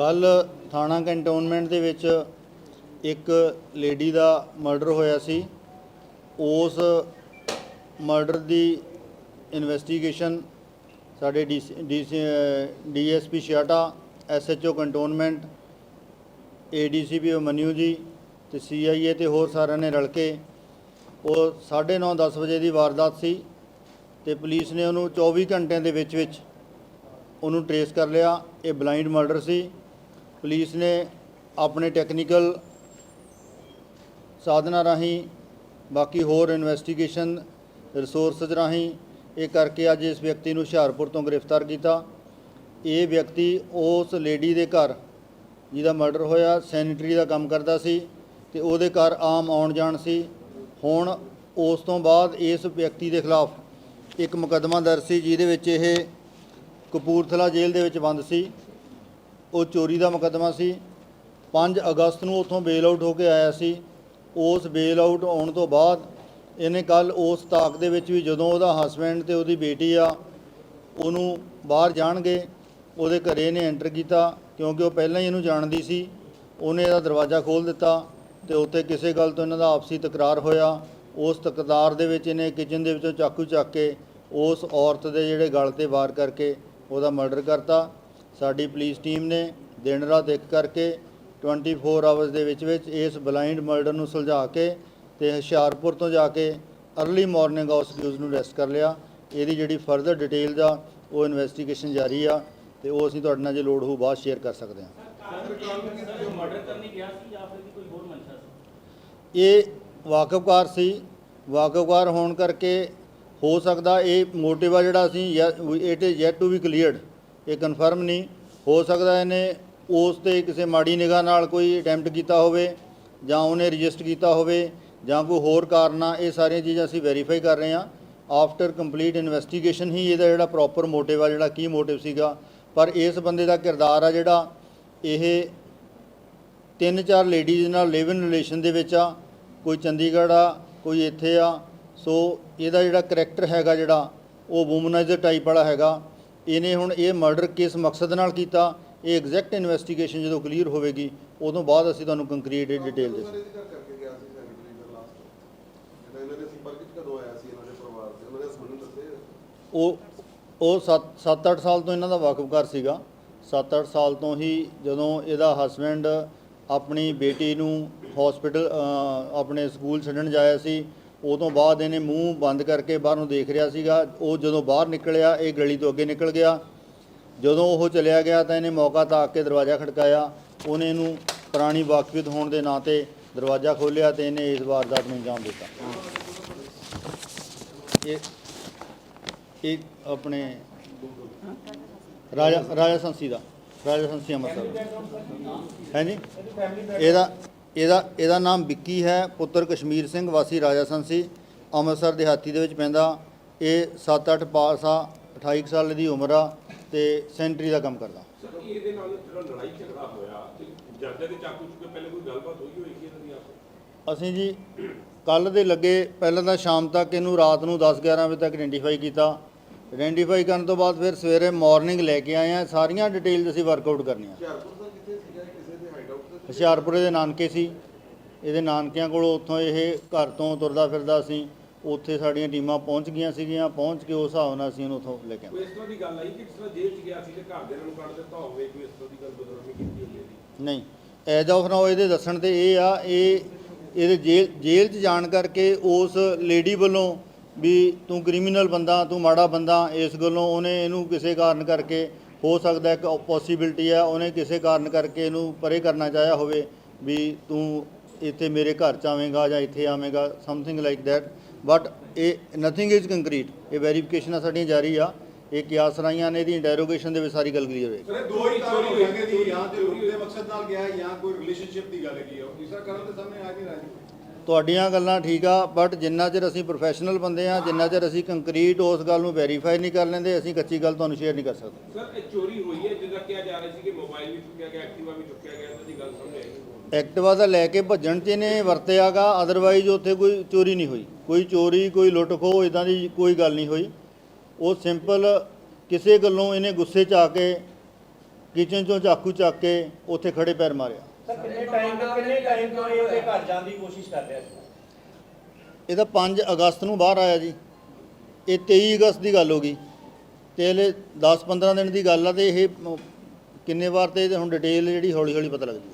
ਕੱਲ ਥਾਣਾ ਕੰਟੋਨਮੈਂਟ ਦੇ ਵਿੱਚ ਇੱਕ ਲੇਡੀ ਦਾ ਮਰਡਰ ਹੋਇਆ ਸੀ। ਉਸ ਮਰਡਰ ਦੀ ਇਨਵੈਸਟੀਗੇਸ਼ਨ ਸਾਡੇ ਡੀਐਸਪੀ ਛਿਆਟਾ ਐਸਐਚਓ ਕੰਟੋਨਮੈਂਟ ਏਡੀਸੀਪੀ ਮਨਿਊ ਜੀ ਤੇ ਸੀਆਈਏ ਤੇ ਹੋਰ ਸਾਰਿਆਂ ਨੇ ਰਲ ਕੇ ਉਹ 9:30 10 ਵਜੇ ਦੀ ਵਾਰਦਾਤ ਸੀ ਤੇ ਪੁਲਿਸ ਨੇ ਉਹਨੂੰ 24 ਘੰਟਿਆਂ ਦੇ ਵਿੱਚ ਵਿੱਚ ਉਹਨੂੰ ਟਰੇਸ ਕਰ ਲਿਆ। ਇਹ ਬਲਾਈਂਡ ਮਰਡਰ ਸੀ। ਪੁਲਿਸ ਨੇ ਆਪਣੇ ਟੈਕਨੀਕਲ ਸਾਧਨਾਂ ਰਾਹੀਂ ਬਾਕੀ ਹੋਰ ਇਨਵੈਸਟੀਗੇਸ਼ਨ ਰਿਸੋਰਸਸ ਰਾਹੀਂ ਇਹ ਕਰਕੇ ਅੱਜ ਇਸ ਵਿਅਕਤੀ ਨੂੰ ਹੁਸ਼ਿਆਰਪੁਰ ਤੋਂ ਗ੍ਰਿਫਤਾਰ ਕੀਤਾ। ਇਹ ਵਿਅਕਤੀ ਉਸ ਲੇਡੀ ਦੇ ਘਰ ਜਿਹਦਾ ਮਰਡਰ ਹੋਇਆ ਸੈਨੀਟਰੀ ਦਾ ਕੰਮ ਕਰਦਾ ਸੀ ਤੇ ਉਹਦੇ ਘਰ ਆਮ ਆਉਣ ਜਾਣ ਸੀ। ਹੁਣ ਉਸ ਤੋਂ ਬਾਅਦ ਇਸ ਵਿਅਕਤੀ ਦੇ ਖਿਲਾਫ ਇੱਕ ਮੁਕੱਦਮਾ ਦਰਜ ਸੀ ਜਿਹਦੇ ਵਿੱਚ ਇਹ ਕਪੂਰਥਲਾ ਜੇਲ੍ਹ ਦੇ ਵਿੱਚ ਬੰਦ ਸੀ। ਉਹ ਚੋਰੀ ਦਾ ਮੁਕੱਦਮਾ ਸੀ। 5 ਅਗਸਤ ਨੂੰ ਉੱਥੋਂ ਬੇਲ ਆਊਟ ਹੋ ਕੇ ਆਇਆ ਸੀ। ਉਸ ਬੇਲ ਆਊਟ ਆਉਣ ਤੋਂ ਬਾਅਦ ਇਹਨੇ ਕੱਲ ਉਸ ਤਾਕ ਦੇ ਵਿੱਚ ਵੀ ਜਦੋਂ ਉਹਦਾ ਹਸਬੈਂਡ ਤੇ ਉਹਦੀ ਬੇਟੀ ਆ, ਉਹਨੂੰ ਬਾਹਰ ਜਾਣਗੇ। ਉਹਦੇ ਘਰੇ ਇਹਨੇ ਐਂਟਰ ਕੀਤਾ ਕਿਉਂਕਿ ਉਹ ਪਹਿਲਾਂ ਹੀ ਇਹਨੂੰ ਜਾਣਦੀ ਸੀ। ਉਹਨੇ ਇਹਦਾ ਦਰਵਾਜ਼ਾ ਖੋਲ੍ਹ ਦਿੱਤਾ ਤੇ ਉੱਥੇ ਕਿਸੇ ਗੱਲ ਤੋਂ ਇਹਨਾਂ ਦਾ ਆਪਸੀ ਤਕਰਾਰ ਹੋਇਆ। ਉਸ ਤਕਰਾਰ ਦੇ ਵਿੱਚ ਇਹਨੇ ਕਿਚਨ ਦੇ ਵਿੱਚੋਂ ਚਾਕੂ ਚੱਕ ਕੇ ਉਸ ਔਰਤ ਦੇ ਜਿਹੜੇ ਗਲ ਤੇ ਵਾਰ ਕਰਕੇ ਉਹਦਾ ਮਰਡਰ ਕਰਤਾ। ਸਾਡੀ ਪੁਲਿਸ ਟੀਮ ਨੇ ਦਿਨ ਰਾਤ ਇੱਕ ਕਰਕੇ 24 ਆਵਰਸ ਦੇ ਵਿੱਚ ਵਿੱਚ ਇਸ ਬਲਾਈਂਡ ਮਰਡਰ ਨੂੰ ਸੁਲਝਾ ਕੇ ਤੇ ਹੁਸ਼ਿਆਰਪੁਰ ਤੋਂ ਜਾ ਕੇ ਅਰਲੀ ਮਾਰਨਿੰਗ ਉਸ ਅਕਿਊਜ਼ ਨੂੰ ਅਰੈਸਟ ਕਰ ਲਿਆ। ਇਹਦੀ ਜਿਹੜੀ ਫਰਦਰ ਡਿਟੇਲਸ ਆ, ਉਹ ਇਨਵੈਸਟੀਗੇਸ਼ਨ ਜਾਰੀ ਆ ਤੇ ਉਹ ਅਸੀਂ ਤੁਹਾਡੇ ਨਾਲ ਜੇ ਲੋੜ ਹੋ ਬਾਅਦ ਸ਼ੇਅਰ ਕਰ ਸਕਦੇ ਹਾਂ। ਇਹ ਵਾਕਫਕਾਰ ਸੀ। ਵਾਕਫਕਾਰ ਹੋਣ ਕਰਕੇ ਹੋ ਸਕਦਾ ਇਹ ਮੋਟਿਵ ਆ ਜਿਹੜਾ ਅਸੀਂ it is yet to be cleared ਇਹ ਕਨਫਰਮ ਨਹੀਂ ਹੋ ਸਕਦਾ ਇਹਨੇ ਉਸ ਤੇ ਕਿਸੇ ਮਾੜੀ ਨਿਗਾਹ ਨਾਲ ਕੋਈ ਅਟੈਂਪਟ ਕੀਤਾ ਹੋਵੇ ਜਾਂ ਉਹਨੇ ਰਜਿਸਟਰ ਕੀਤਾ ਹੋਵੇ ਜਾਂ ਕੋਈ ਹੋਰ ਕਾਰਨ ਆ, ਇਹ ਸਾਰੀਆਂ ਚੀਜ਼ਾਂ ਅਸੀਂ ਵੈਰੀਫਾਈ ਕਰ ਰਹੇ ਹਾਂ। ਆਫਟਰ ਕੰਪਲੀਟ ਇਨਵੈਸਟੀਗੇਸ਼ਨ ਹੀ ਇਹਦਾ ਜਿਹੜਾ ਪ੍ਰੋਪਰ ਮੋਟਿਵ ਆ, ਜਿਹੜਾ ਕੀ ਮੋਟਿਵ ਸੀਗਾ, ਪਰ ਇਸ ਬੰਦੇ ਦਾ ਕਿਰਦਾਰ ਆ ਜਿਹੜਾ ਇਹ ਤਿੰਨ ਚਾਰ ਲੇਡੀਜ਼ ਨਾਲ ਲਿਵ ਇਨ ਰਿਲੇਸ਼ਨ ਦੇ ਵਿੱਚ ਆ, ਕੋਈ ਚੰਡੀਗੜ੍ਹ ਆ, ਕੋਈ ਇੱਥੇ ਆ, ਸੋ ਇਹਦਾ ਜਿਹੜਾ ਕਰੈਕਟਰ ਹੈਗਾ ਜਿਹੜਾ, ਉਹ ਵੂਮਨਾਈਜ਼ਰ ਟਾਈਪ ਵਾਲਾ ਹੈਗਾ। ਇਹਨੇ ਹੁਣ ਇਹ ਮਰਡਰ ਕਿਸ ਮਕਸਦ ਨਾਲ ਕੀਤਾ ਇਹ ਐਗਜ਼ੈਕਟ ਇਨਵੈਸਟੀਗੇਸ਼ਨ ਜਦੋਂ ਕਲੀਅਰ ਹੋਵੇਗੀ ਉਦੋਂ ਬਾਅਦ ਅਸੀਂ ਤੁਹਾਨੂੰ ਕੰਕਰੀਟ ਡਿਟੇਲ ਦੇ ਉਹ ਉਹ 7 7-8 ਸਾਲ ਤੋਂ ਇਹਨਾਂ ਦਾ ਵਾਕਫਕਾਰ ਸੀਗਾ। 7-8 ਸਾਲ ਤੋਂ ਹੀ ਜਦੋਂ ਇਹਦਾ ਹਸਬੈਂਡ ਆਪਣੀ ਬੇਟੀ ਨੂੰ ਹਸਪੀਟਲ ਆਪਣੇ ਸਕੂਲ ਛੱਡਣ ਜਾਇਆ ਸੀ ਉਹ ਤੋਂ ਬਾਅਦ ਇਹਨੇ ਮੂੰਹ ਬੰਦ ਕਰਕੇ ਬਾਹਰ ਨੂੰ ਦੇਖ ਰਿਹਾ ਸੀਗਾ। ਉਹ ਜਦੋਂ ਬਾਹਰ ਨਿਕਲਿਆ, ਇਹ ਗਲੀ ਤੋਂ ਅੱਗੇ ਨਿਕਲ ਗਿਆ। ਜਦੋਂ ਉਹ ਚਲਿਆ ਗਿਆ ਤਾਂ ਇਹਨੇ ਮੌਕਾ ਤਾਕ ਕੇ ਦਰਵਾਜ਼ਾ ਖੜਕਾਇਆ। ਉਹਨੇ ਇਹਨੂੰ ਪੁਰਾਣੀ ਵਾਕਫੀਅਤ ਹੋਣ ਦੇ ਨਾਂ ਤੇ ਦਰਵਾਜ਼ਾ ਖੋਲ੍ਹਿਆ ਤੇ ਇਹਨੇ ਇਸ ਵਾਰਦਾਤ ਨੂੰ ਅੰਜਾਮ ਦਿੱਤਾ। ਇਹ ਇਹ ਆਪਣੇ ਰਾਜਾ ਰਾਜਾ ਸੰਸੀ ਦਾ, ਰਾਜਾ ਸੰਸੀ ਅੰਮ੍ਰਿਤਸਰ ਹੈ ਜੀ? ਇਹਦਾ ਇਹਦਾ ਇਹਦਾ ਨਾਮ ਵਿੱਕੀ ਹੈ ਪੁੱਤਰ ਕਸ਼ਮੀਰ ਸਿੰਘ ਵਾਸੀ ਰਾਜਾ ਸੰਸੀ ਅੰਮ੍ਰਿਤਸਰ ਦਿਹਾਤੀ ਦੇ ਵਿੱਚ ਪੈਂਦਾ। ਇਹ 7-8 ਪਾਸ ਆ 28 ਕੁ ਸਾਲ ਦੀ ਉਮਰ ਆ ਤੇ ਸੈਂਟਰੀ ਦਾ ਕੰਮ ਕਰਦਾ। ਸਰ ਇਹਦੇ ਨਾਲ ਜਿਹੜਾ ਲੜਾਈ ਝਗੜਾ ਹੋਇਆ ਤੇ ਜਾਂਦੇ ਦੇ ਚਾਕੂ ਚੁੱਕੇ ਪਹਿਲੇ ਕੋਈ ਗੱਲਬਾਤ ਹੋਈ ਹੋਈ ਸੀ ਇਹਨਾਂ ਦੀ ਆਪਸ ਅਸੀਂ ਜੀ ਕੱਲ ਦੇ ਲੱਗੇ ਪਹਿਲਾਂ ਤਾਂ ਸ਼ਾਮ ਤੱਕ ਇਹਨੂੰ ਰਾਤ ਨੂੰ 10-11 ਵਜੇ ਤੱਕ ਆਇਡੈਂਟੀਫਾਈ ਕੀਤਾ। ਆਇਡੈਂਟੀਫਾਈ ਕਰਨ ਤੋਂ ਬਾਅਦ ਫਿਰ ਸਵੇਰੇ ਮਾਰਨਿੰਗ ਲੈ ਕੇ ਆਏ ਆ। ਸਾਰੀਆਂ ਡਿਟੇਲਸ ਅਸੀਂ ਵਰਕਆਊਟ ਕਰਨੀਆਂ ਹੁਸ਼ਿਆਰਪੁਰ ਦਾ ਕਿੱਥੇ ਸੀਗਾ ਇਹ ਕਿਸੇ ਦੇ ਹਾਈਡ ਆਊਟ ਤੇ ਹੁਸ਼ਿਆਰਪੁਰੇ ਦੇ ਨਾਨਕੇ ਸੀ। ਇਹਦੇ ਨਾਨਕਿਆਂ ਕੋਲੋਂ ਉੱਥੋਂ ਇਹ ਘਰ ਤੋਂ ਤੁਰਦਾ ਫਿਰਦਾ ਸੀ। ਉੱਥੇ ਸਾਡੀਆਂ ਟੀਮਾਂ ਪਹੁੰਚ ਗਈਆਂ ਸੀਗੀਆਂ। ਪਹੁੰਚ ਕੇ ਉਸ ਹਿਸਾਬ ਨਾਲ ਅਸੀਂ ਇਹਨੂੰ ਉੱਥੋਂ ਲੈ ਕੇ ਆਏ। ਕੋਈ ਇਸ ਤਰ੍ਹਾਂ ਦੀ ਗੱਲ ਆਈ ਕਿ ਜਿਸ ਤਰ੍ਹਾਂ ਜੇਲ੍ਹ 'ਚ ਗਿਆ ਸੀ ਤੇ ਘਰ ਦੇ ਨੂੰ ਕੱਢ ਦਿੱਤਾ ਹੋਵੇ ਕੋਈ ਇਸ ਤਰ੍ਹਾਂ ਦੀ ਗੱਲ ਬਦਨਾਮੀ ਕੀਤੀ ਹੋਵੇ? ਨਹੀਂ। ਐਜ ਆਫ ਨਾਓ ਇਹਦੇ ਦੱਸਣ ਤੇ ਇਹ ਆ ਇਹ ਇਹਦੇ ਜੇਲ੍ਹ ਜੇਲ੍ਹ 'ਚ ਜਾਣ ਕਰਕੇ ਉਸ ਲੇਡੀ ਵੱਲੋਂ ਵੀ ਤੂੰ ਕ੍ਰਿਮੀਨਲ ਬੰਦਾ ਤੂੰ ਮਾੜਾ ਬੰਦਾ ਇਸ ਗੱਲੋਂ ਉਹਨੇ ਇਹਨੂੰ ਕਿਸੇ ਕਾਰਨ ਕਰਕੇ ਹੋ ਸਕਦਾ ਇੱਕ ਪੋਸੀਬਿਲਟੀ ਆ ਉਹਨੇ ਕਿਸੇ ਕਾਰਨ ਕਰਕੇ ਇਹਨੂੰ ਪਰੇ ਕਰਨਾ ਚਾਹਿਆ ਹੋਵੇ ਵੀ ਤੂੰ ਇੱਥੇ ਮੇਰੇ ਘਰ ਚ ਆਵੇਂਗਾ ਜਾਂ ਇੱਥੇ ਆਵੇਂਗਾ ਸਮਥਿੰਗ ਲਾਈਕ ਥੈਟ ਬਟ ਇਹ ਨਥਿੰਗ ਇਜ਼ ਕੰਕਰੀਟ ਇਹ ਵੈਰੀਫਿਕੇਸ਼ਨਾਂ ਸਾਡੀਆਂ ਜਾਰੀ ਆ। ਇਹ ਕਿਆਸ ਰਾਈਆਂ ਨੇ ਇਹਦੀ ਇੰਟਰੋਗੇਸ਼ਨ ਦੇ ਵਿੱਚ ਸਾਰੀ ਗੱਲ ਕਲੀਅਰ ਹੋਏਗੀ। ਸਰ ਦੋ ਹੀ ਚੋਰੀ ਹੋਈ ਹੈ ਜਾਂ ਤੇ ਲੁੱਟ ਦੇ ਮਕਸਦ ਨਾਲ ਗਿਆ ਜਾਂ ਕੋਈ ਰਿਲੇਸ਼ਨਸ਼ਿਪ ਦੀ ਗੱਲ ਹੈਗੀ ਹੈ ਉਹ ਇਸਰਾ ਕਰਨ ਸਾਹਮਣੇ ਆ ਨਹੀਂ ਰਿਹਾ ਤੁਹਾਡੀਆਂ ਗੱਲਾਂ ਠੀਕ ਆ ਬਟ ਜਿੰਨਾ ਚਿਰ ਅਸੀਂ ਪ੍ਰੋਫੈਸ਼ਨਲ ਬੰਦੇ ਆ ਜਿੰਨਾ ਚਿਰ ਅਸੀਂ ਕੰਕਰੀਟ ਉਸ ਗੱਲ ਨੂੰ ਵੈਰੀਫਾਈ ਨਹੀਂ ਕਰ ਲੈਂਦੇ ਅਸੀਂ ਕੱਚੀ ਗੱਲ ਤੁਹਾਨੂੰ ਸ਼ੇਅਰ ਨਹੀਂ ਕਰ ਸਕਦੇ। ਸਰ ਇਹ ਚੋਰੀ ਹੋਈ ਹੈ ਜਿੱਦਾਂ ਕਿਹਾ ਜਾ ਰਿਹਾ ਸੀ ਕਿ ਮੋਬਾਈਲ ਵੀ ਚੁੱਕਿਆ ਗਿਆ ਐਕਟਿਵਾ ਵੀ ਚੁੱਕਿਆ ਗਿਆ ਇਹਨਾਂ ਦੀ ਗੱਲ ਸਾਹਮਣੇ ਆਈ ਐਕਟਿਵਾ ਦਾ ਲੈ ਕੇ ਭੱਜਣ 'ਚ ਇਹਨੇ ਵਰਤਿਆਗਾ ਅਦਰਵਾਈਜ਼ ਉੱਥੇ ਕੋਈ ਚੋਰੀ ਨਹੀਂ ਹੋਈ। ਕੋਈ ਚੋਰੀ ਕੋਈ ਲੁੱਟ ਖੋਹ ਇਦਾਂ ਦੀ ਕੋਈ ਗੱਲ ਨਹੀਂ ਹੋਈ। ਉਹ ਸਿੰਪਲ ਕਿਸੇ ਗੱਲੋਂ ਇਹਨੇ ਗੁੱਸੇ 'ਚ ਆ ਕੇ ਕਿਚਨ ਚੋਂ ਚਾਕੂ ਚੱਕ ਕੇ ਉੱਥੇ ਖੜੇ ਪੈਰ ਮਾਰਿਆ। ਸਰ ਕਿੰਨੇ ਟਾਈਮ ਕਿੰਨੇ ਟਾਈਮ ਤੋਂ ਇਹ ਉਹਦੇ ਘਰ ਜਾਣ ਦੀ ਕੋਸ਼ਿਸ਼ ਕਰ ਰਿਹਾ ਸੀ? ਇਹਦਾ 5 ਅਗਸਤ ਨੂੰ ਬਾਹਰ ਆਇਆ ਜੀ। ਇਹ 23 ਅਗਸਤ ਦੀ ਗੱਲ ਹੋ ਗਈ। ਤੇ ਹਲੇ 10 15 ਦਿਨ ਦੀ ਗੱਲ ਆ ਤੇ ਇਹ ਕਿੰਨੇ ਵਾਰ ਤੇ ਹੁਣ ਡਿਟੇਲ ਜਿਹੜੀ ਹੌਲੀ ਹੌਲੀ ਪਤਾ ਲੱਗਦੀ